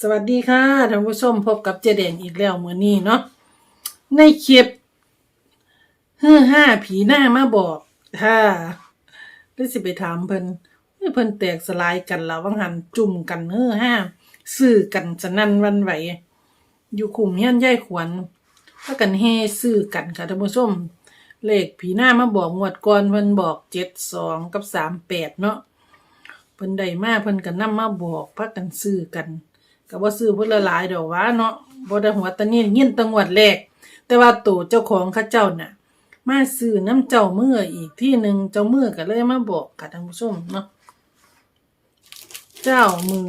สวัสดีค่ะท่านผู้ชมพบกับเจเด่นอีกแล้วมื้อนี้เนาะในคลิปฮือห้าผีหน้ามาบอกค่ะหรือสิไปถามเพิ่นเพิ่นแตกสลายกันแล้ววังหันจุ่มกันฮ้อห้าซื้อกันสนั่นวันไหว อยู่คุมเฮียนยายขวัญพากันเฮซื้อกันค่ะท่านผู้ชมเลขผีหน้ามาบอกงวดก่อนเพิ่นบอกเจ็ดสองกับสามแปดเนาะเพิ่นได้มาเพิ่นก็นำมาบอกพากันซื้อกัน ก็บ่ซื้อเพิ่นละหลายดอกว่าเนาะบ่ได้หัวตะนี้ยินตังวดแรกแต่ว่าตู่เจ้าของเขาเจ้าน่ะ มาซื้อน้ำเจ้ามืออีกที่หนึ่งเจ้ามือก็เลยมาบอกค่ะท่านผู้ชมเนาะเจ้ามือ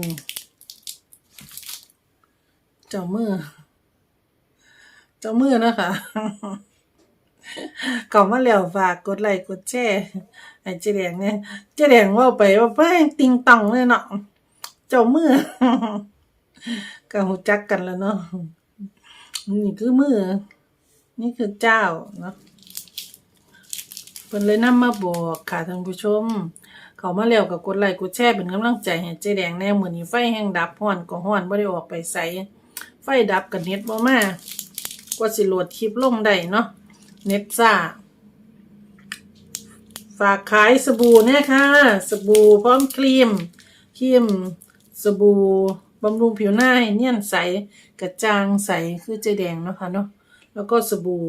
เจ้ามือ เจ้ามือนะคะก่ามาแล้วฝากกดไลค์กดแชร์ให้เจ๊แดงเนี่ยเจ๊แดงว่าไปว่าเพิ่งติงตองเลยเนาะเจ้ามือ ก็หูจักกันแล้วเนาะนี่คือมือ นี่คือเจ้าเนาะเพิ่นเลยนำมาบอกค่ะท่านผู้ชม เขามาแล้วก็กดไลค์กดแชร์เป็นกำลังใจให้เจ๊แดงแน่มื้อนี้ไฟแห้งดับฮ้อนก็ฮ้อนบ่ได้ออกไปไสไฟดับก็เน็ตบ่มากว่าสิโหลดคลิปลงได้เนาะเน็ตซ่าฝากขายสบู่เนี่ยค่ะ สบู่พร้อมครีมครีมสบู่ บำรุงผิวหน้าให้เนียนใสกระจ่างใสคือเจแดงเนาะค่ะเนาะแล้วก็สบู่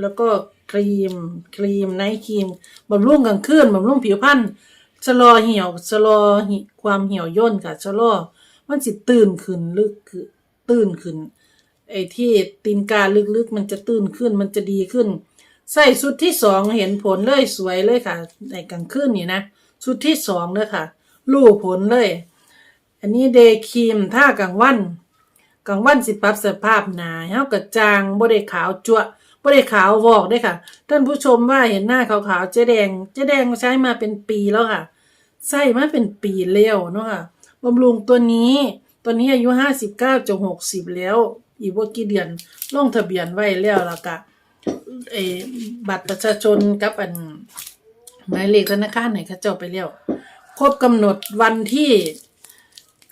แล้วก็ครีม ครีมไนท์ครีมบำรุงกลางคืนบำรุงผิวพรรณชะลอเหี่ยวชะลอความเหี่ยวย่นค่ะชะลอมันสิตื่นขึ้นลึกคือตื่นขึ้นไอ้ที่ตีนกาลึกๆ มันจะตื้นขึ้นมันจะดีขึ้น ใส่ชุดที่สองเห็นผลเลยสวยเลยค่ะ ในกลางคืนนี่นะชุดที่สองเลยค่ะ รู้ผลเลย อันนี้เดย์ครีมท่ากลางวันกลางวันสิปรับสภาพหนาเฮากระจางบ่ได้ขาวจั่วบ่ได้ขาววอกได้ค่ะ ท่านผู้ชมว่าเห็นหน้าขาวๆเจ๊แดงเจ๊แดงใช้มาเป็นปีแล้วค่ะใส่มาเป็นปีแล้วเนาะค่ะบำรุงตัวนี้ตัวนี้อายุห้าสิบเก้าจะหกสิบแล้ว อีกว่ากี่เดือนลงทะเบียนไว้แล้วแล้วก็เออบัตรประชาชนกับอันหมายเลขธนาคารไหนเขาเจ้าไปแล้วครบกำหนดวันที่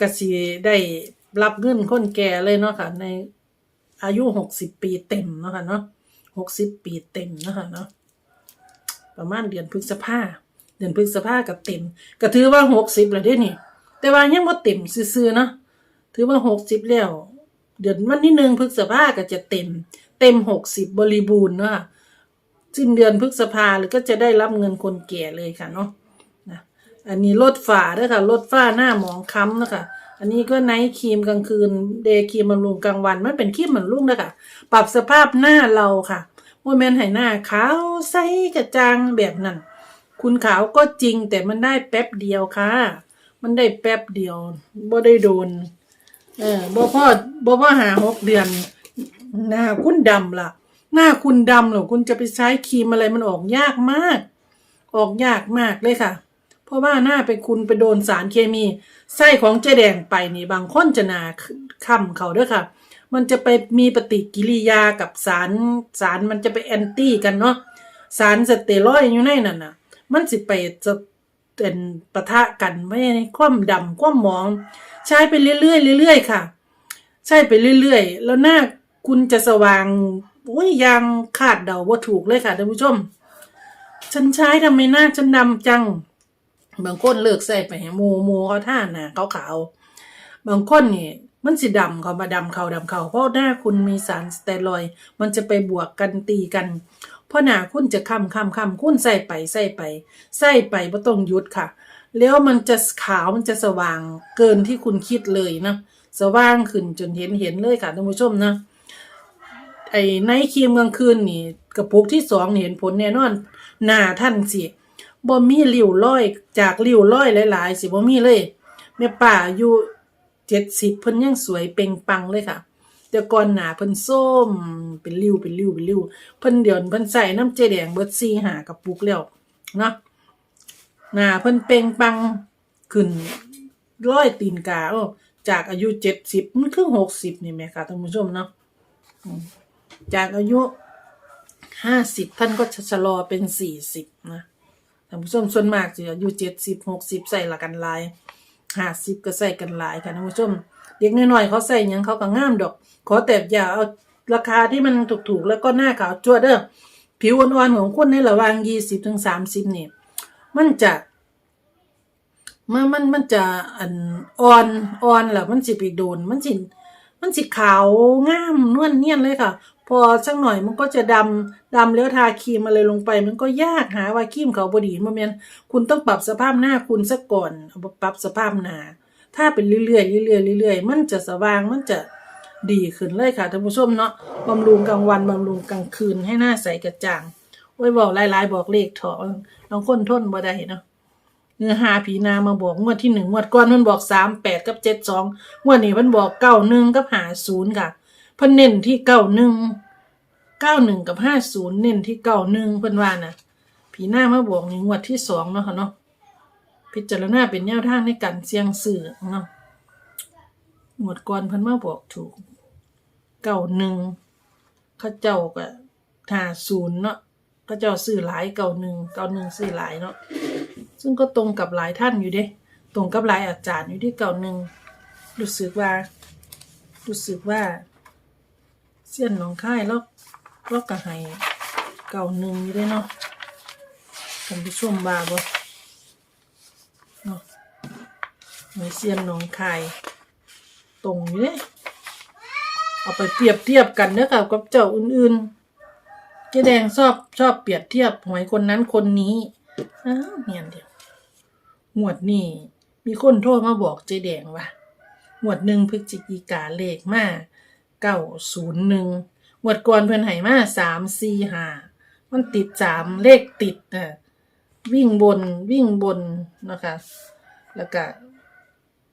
กสิได้รับเงินคนแก่เลยเนาะค่ะ ในอายุหกสิบปีเต็มเนาะค่ะเนาะหกสิบปีเต็มเนาะค่ะเนาะประมาณเดือนพฤษภาเดือนพฤษภากับเต็มก็ถือว่าหกสิบแล้วเด้นี่ แต่ว่ายังบ่เต็มซื่อๆเนาะถือว่าหกสิบแล้ว เดือนวันที่หนึ่งพฤษภาก็จะเต็ม เต็มหกสิบบริบูรณ์เนาะสิ้นเดือนพฤษภาหรือก็จะได้รับเงินคนแก่เลยค่ะเนาะ อันนี้ลดฝ้าด้วยค่ะลดฝ้าหน้าหมองค้ำนะคะ อันนี้ก็ไนท์ครีมกลางคืนเดย์ครีมบำรุงกลางวันมันเป็นครีมบำรุงนะคะปรับสภาพหน้าเราค่ะว่าแมนให้หน้าขาวใสกระจ่างแบบนั้น คุณขาวก็จริงแต่มันได้แป๊บเดียวค่ะ มันได้แป๊บเดียวบ่ได้โดน เออบ่พ่อบ่พ่อหาหกเดือนหน้าคุณดำล่ะ หน้าคุณดำเหรอคุณจะไปใช้ครีมอะไรมันออกยากมาก ออกยากมากเลยค่ะ เพราะว่าหน้าไปคุณไปโดนสารเคมีไส้ของเจแดงไปนี่บางคนจะนาค่ำเขาด้วยค่ะ มันจะไปมีปฏิกิริยากับสารสารมันจะไปแอนตี้กันเนาะสารสเตียรอยอยู่ในนั่นน่ะ มันสิไปจะเป็นปะทะกันไม่ในความดำความหมอง ใช้ไปเรื่อยๆเรื่อยๆค่ะ ใช่ไปเรื่อยๆ แล้วหน้าคุณจะสว่างโอ้ยยังคาดเดาว่าถูกเลยค่ะท่านผู้ชม ฉันใช้ทำไมหน้าฉันดำจัง บางคนเลิกใส่ไปให้หมูหมูเขาท่าหนาขาวขาวๆบางคนนี่มันสิดำเขามาดำเขาดำเขาเพราะหน้าคุณมีสารสเตียรอยมันจะไปบวกกันตีกันเพราะหน้าคุณจะค้ำค้ำค้ำคุณใส่ไปใส่ไปใส่ไปบ่ต้องหยุดค่ะ แล้วมันจะขาวมันจะสว่างเกินที่คุณคิดเลยนะสว่างขึ้นจนเห็นเห็นเลยค่ะท่านผู้ชมนะไอ้ไนครีมกลางคืนนี่กระปุกที่สองเห็นผลแน่นอนหน้าท่านสิ บ่มีริ้วร้อย จากริ้วร้อยหลายๆ สิบ่มีเลยแม่ป้าอายุเจ็ดสิบเพิ่นยังสวยเป่งปังเลยค่ะ แต่ก่อนหนาเพิ่นส้มเป็นริ้วเป็นริ้วเป็นริ้วเพิ่นเดี๋ยวเพิ่นใส่น้ำเจแดงเบิดซีหากระปุกแล้วเนาะหนาเพิ่นเป่งปังขึ้นร้อยตีนกาโอ้จากอายุเจ็ดสิบมันคือหกสิบนี่แหม่ค่ะท่านผู้ชมเนาะจากอายุห้าสิบท่านก็ชะลอเป็นสี่สิบนะานผู้ชมส่วนมากจะอายุเจ็ดสิบหกสิบใส่ละกันหลายห้าสิบก็ใส่กันหลายค่ะท่านผู้ชม เด็กน้อยๆเขาใส่หยังเขาก็งามดอก ขอแต่อย่าเอาราคาที่มันถูกๆ แล้วก็หน้าขาวจั่วเด้อผิวอ่อนๆของคนในระหว่างยี่สิบถึงสามสิบเนี่ยมันจะมันมันมันจะอันอ่อนอ่อนแล้วมันสิไปโดน มันสิมันสิขาวงามนวลเนียนเลยค่ะ พอสักหน่อยมันก็จะดำดำแล้วทาครีมอะไรลงไป มันก็ยากหาว่าครีมเขาบดีมาเมนคุณต้องปรับสภาพหน้าคุณซะก่อนปรับสภาพหน้าถ้าเป็นเรื่อยๆเรื่อยๆเรื่อยๆมันจะสว่างมันจะดีขึ้นเลยค่ะท่านผู้ชมเนาะบำรุงกลางวันบำรุงกลางคืนให้หน้าใสกระจ่างโอ้ยบอกหลายๆบอกเลขถอะน้องคนทนบ่ได้เนาะเนื้อหาผีนามาบอกงวดที่หนึ่งงวดก่อนมันบอกสามแปดกับเจ็ดสองงวดนี้มันบอกเก้าหนึ่งกับหาศูนย์ค่ะ เพิ่นเน้นที่เก้าหนึ่งเก้าหนึ่งกับห้าศูนย์เน้นที่เก้าหนึ่งเพิ่นว่านะผีหน้ามาบอกในงวดที่สองเนาะค่ะเนาะพิจารณาเป็นแนวทางในการเสี่ยงสื่อเนาะหมวดก่อนเพิ่นมาบอกถูกเก้าหนึ่งข้าเจ้าก็หาศูนย์เนาะข้าเจ้าซื้อหลายเก้าหนึ่งเก้าหนึ่งซื้อหลายเนาะซึ่งก็ตรงกับหลายท่านอยู่เด้ตรงกับหลายอาจารย์อยู่ที่เก้าหนึ่งรู้สึกว่า รู้สึกว่า เสี้ยนหนองค่ายแล้วแล้วก็ให้เก้าหนึ่งอยู่เด้เนาะท่านผู้ชมบาบ่เนาะหอยเซียนหนองคาย ตรงอยู่เนี่ยเอาไปเปรียบเทียบกันเนอะค่ะกับเจ้าอื่นๆเจ๊แดงชอบชอบเปรียบเทียบหวยคนนั้นคนนี้อ้าวเนียนเดียวหมวดนี่มีคนโทรมาบอกเจ๊แดงว่าหมวดหนึ่งพฤศจิกาเลขมาก เก้าศูนย์หนึ่งหมวดก่อนเพิ่นให้มาสามสี่ห้ามันติดสามเลขติดอะวิ่งบนวิ่งบนนะคะ แล้วก็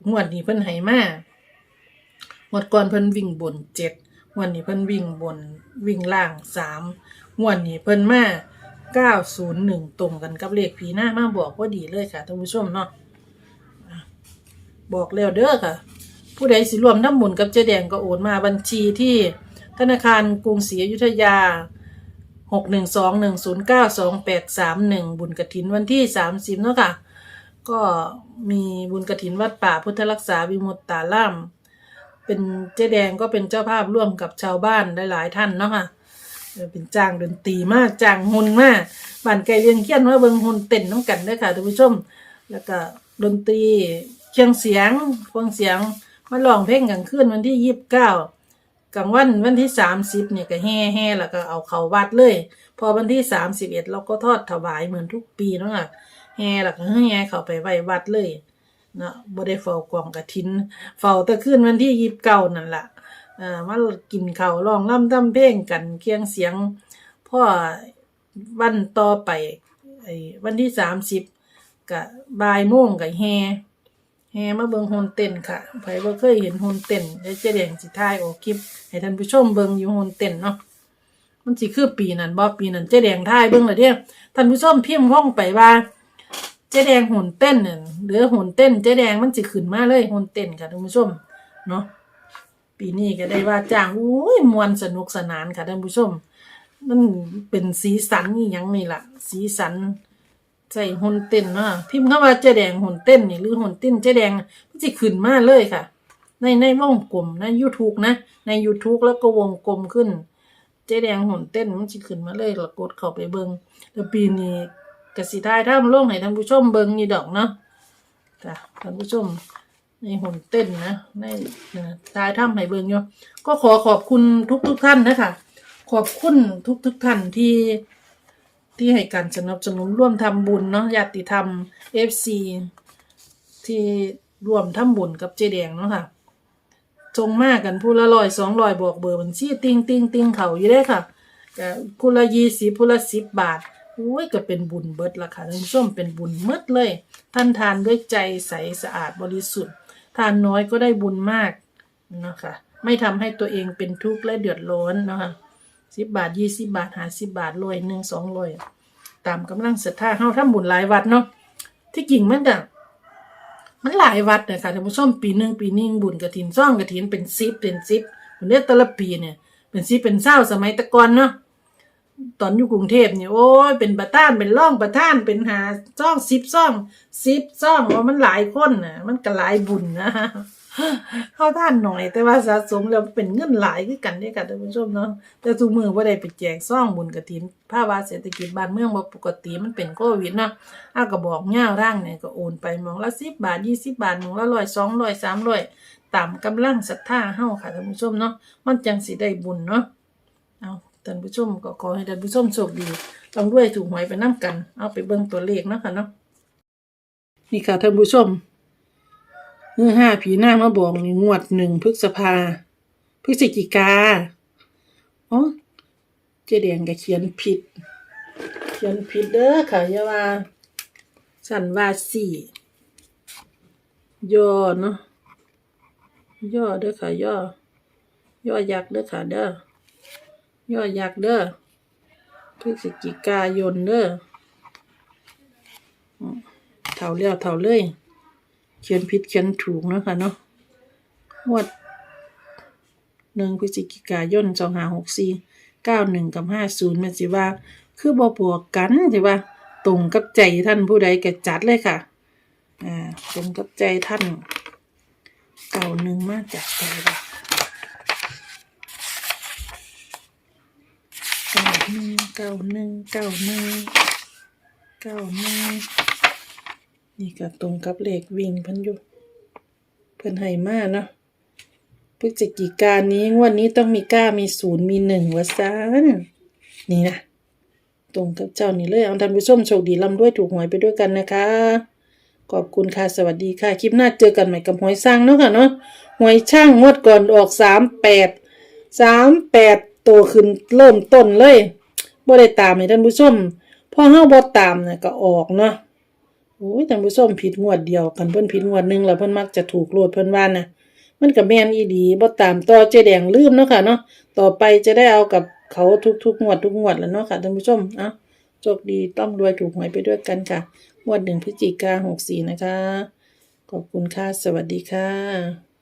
งวดนี้เพิ่นให้มางวดก่อนเพิ่นวิ่งบนเจ็ดงวดนี้เพิ่นวิ่งบนวิ่งล่างสามงวดนี้เพิ่นมาเก้าศูนย์หนึ่งตรงกันกับเลขผีหน้ามาบอกว่าดีเลยค่ะท่านผู้ชมเนาะอะบอกแล้วเด้อค่ะ ผู้ใดสิรวมน้ำหมุนกับเจ๊แดงก็โอนมาบัญชีที่ธนาคารกรุงศรีอยุธยาหกหนึ่งสองหนึ่งศูนย์เก้าสองแปดสามหนึ่งบุญกระถินวันที่สามสิบเนาะค่ะ ก็มีบุญกระถินวัดป่าพุทธรักษาวิมุตตาล่ามเป็นเจ๊แดงก็เป็นเจ้าภาพร่วมกับชาวบ้านหลายๆท่านเนาะค่ะเป็นจ้างดนตรีมากจ้างหุ่นมากบ้านไกลเรียงเคียนว่าเบิงหุ่นเต้นน้ำกันเด้อค่ะท่านผู้ชม แล้วก็ดนตรีเครื่องเสียงเครื่องเสียง มาร้องเพลงกลางคืนวันที่ยี่สิบเก้ากลางวันวันที่สามสิบเนี่ยก็แห่แห่แล้วก็เอาเขาวัดเลย พอวันที่สามสิบเอ็ดเราก็ทอดถวายเหมือนทุกปีเนาะค่ะแห่แล้วก็แห่เขาไปไหว้วัดเลยเนาะบ่ได้เฝ้ากองกระถิน เฝ้าตะคืนวันที่ยี่สิบเก้านั่นละอ่ามากินเขาวร้องร่ำทำเพลงกันเคียงเสียงพ่อวันต่อไปไอ้วันที่สามสิบก็บ่ายโมงก็แห่ แฮมาเบิงโฮนเต้นค่ะไผบ่เคยเห็นโฮนเต้นเดี๋ยวเจ๊แดงสิถ่ายออกคลิป ให้ท่านผู้ชมเบิงอยู่โฮนเต้นเนาะมันสิคือปีนั้นบ่ปีนั้นเจ๊แดงถ่ายเบิ่งละเด้ท่านผู้ชมพิมพ์ห้องไปว่า เจ๊แดงโหนเต้นน่ะหรือโหนเต้นเจ๊แดงมันสิขึ้นมาเลยโหนเต้นค่ะท่านผู้ชมเนาะปีนี้ก็ได้ว่าจ้างอุ้ยมวนสนุกสนานค่ะท่านผู้ชมมันเป็นสีสันอีหยังนี่ล่ะ สีสัน ใส่หุ่นเต้นเนาะพิมพ์เข้าว่าเจ๊แดงหุ่นเต้นนี่หรือหุ่นเต้นเจ๊แดงมันจะขึ้นมาเลยค่ะ ในในวงกลมนะ YouTube นะ ใน YouTube แล้วก็วงกลมขึ้น เจ๊แดงหุ่นเต้นมันจะขึ้นมาเลยแล้วกดเข้าไปเบิงแล้วปีนี้กสิทายถ้าลงให้ท่านผู้ชมเบิงนี่ดอกเนาะจ้ะท่านผู้ชมในหุ่นเต้นนะในเอ่อทายถ้ำให้เบิงอยู่ก็ขอขอบคุณทุกทุกท่านนะคะขอบคุณทุกทุกท่านที่ ที่ให้การสนับสนุนร่วมทำบุญเนาะญาติธรรมเอฟซีที่ร่วมทำบุญกับเจแดงเนาะค่ะจงมากกันผู้ละร้อยสองร้อยบอกเบอร์บัญชีติงติงติงเขาอยู่ได้ค่ะก็ผู้ละยี่สิบผู้ละสิบบาทอุ้ยก็เป็นบุญเบิดละค่ะท่านผู้ชมเป็นบุญมืดเลย ท่านทานด้วยใจใสสะอาดบริสุทธิ์ ทานน้อยก็ได้บุญมากเนาะคะไม่ทำให้ตัวเองเป็นทุกข์และเดือดร้อนเนาะคะ สิบบาทยี่สิบบาทหาสิบบาทรวยหนึ่งสองรวยตามกำลังศรัทธาเฮาทำบุญหลายวัดเนาะที่จริงมันก็มันหลายวัดนะคะท่านผู้ชมปีหนึ่งปีหนึงบุญกระถินซ่องกระถินเป็นซิปเป็นซิปเหมือนเนี้ยแต่ละปีเนี่ย เป็นซิปเป็นเศร้าสมัยตะกอนเนาะตอนอยู่กรุงเทพเนี่ยโอ้ยเป็นประธานเป็นร่องประธานเป็นหาซ่องสิบซ่องสิบซ่องว่ามันหลายคนน่ะมันก็หลายบุญนะ เข้าท่านหน่อย แต่ว่าสะสมแล้วเป็นเงินหลายคือกันเด้ค่ะท่านผู้ชมเนาะแต่ทุกมือบ่ได้ไปแจกซ่องบุญกฐินภาวะเศรษฐกิจบ้านเมืองบ่ปกติมันเป็นโควิดเนาะอ้าก็บอกย่าร่างเนี่ยก็โอนไปมองละ10บบาท20บาทมองละ100 200 300ตามกำลังศรัทธาเฮาค่ะท่านผู้ชมเนาะมันจังสิได้บุญเนาะเอาท่านผู้ชมก็ขอให้ท่านผู้ชมโชคดีต้องด้วยถูกหวยไปน้ำกัน เอาไปเบิ่งตัวเลขเนาะค่ะเนาะนี่ค่ะท่านผู้ชม เมื่อห้าผีหน้ามาบอกนี่งวดหนึ่งพฤษภา พฤศจิกาอ๋อเจแดงก็เขียนผิด เขียนผิดเด้อค่ะอย่าว่าสันว่าสี่ย่อเนาะย่อเด้อค่ะย่อย่อยักษ์เด้อค่ะเด้อย่อยักษ์เด้อพฤศจิกายนเด้อเท่าแล้วเท่าเลย เขียนผิดเขียนถูกเนาะค่ะเนาะงวดหนึ่งพฤศจิกายนสองห้าหกสี่เก้าหนึ่งกับห้าศูนย์มันสิว่า คือบ่บวกกันสิว่า ตรงกับใจท่านผู้ใดก็จัดเลยค่ะ อ่าตรงกับใจท่าน เก่าหนึ่งมาจากใจว่าเก้าหนึ่งเก้าหนึ่งเก้าหนึ่งเก้าหนึ่ง นี่ก็ตรงกับเลขวิ่งเพิ่นอยู่ เพิ่นให้มาเนาะพฤศจิกายนนี้งวดนี้ต้องมีเก้ามีศูนย์มีหนึ่งวะซานนี่นะตรงกับเจ้านี่เลยเอาท่านผู้ชมโชคดีร่ำด้วยถูกหวยไปด้วยกันนะคะ ขอบคุณค่ะสวัสดีค่ะ คลิปหน้าเจอกันใหม่กับหวยสร้างเนาะค่ะเนาะหวยช่างงวดก่อนออกสามแปดสามแปดโตขึ้นเริ่มต้นเลยบ่ได้ตามให้ท่านผู้ชมพอเฮาบ่ตามเนี่ยก็ออกเนาะ อ้ยท่านผู้ชมผิดงวดเดียวกันเพิ่นผิดงวดหนึ่งแล้วเพิ่นมักจะถูกโลดเพิ่นว่านะมันกับแม่นอีดีบ่ตามต่อเจแดงลืมเนาะค่ะเนาะต่อไปจะได้เอากับเขาทุกๆงวดทุกงวดแล้วเนาะค่ะท่านผู้ชมเอ้าโชคดีต้องรวยถูกหวยไปด้วยกันค่ะงวดหนึ่งพฤศจิกาหกสี่นะคะ ขอบคุณค่ะ สวัสดีค่ะ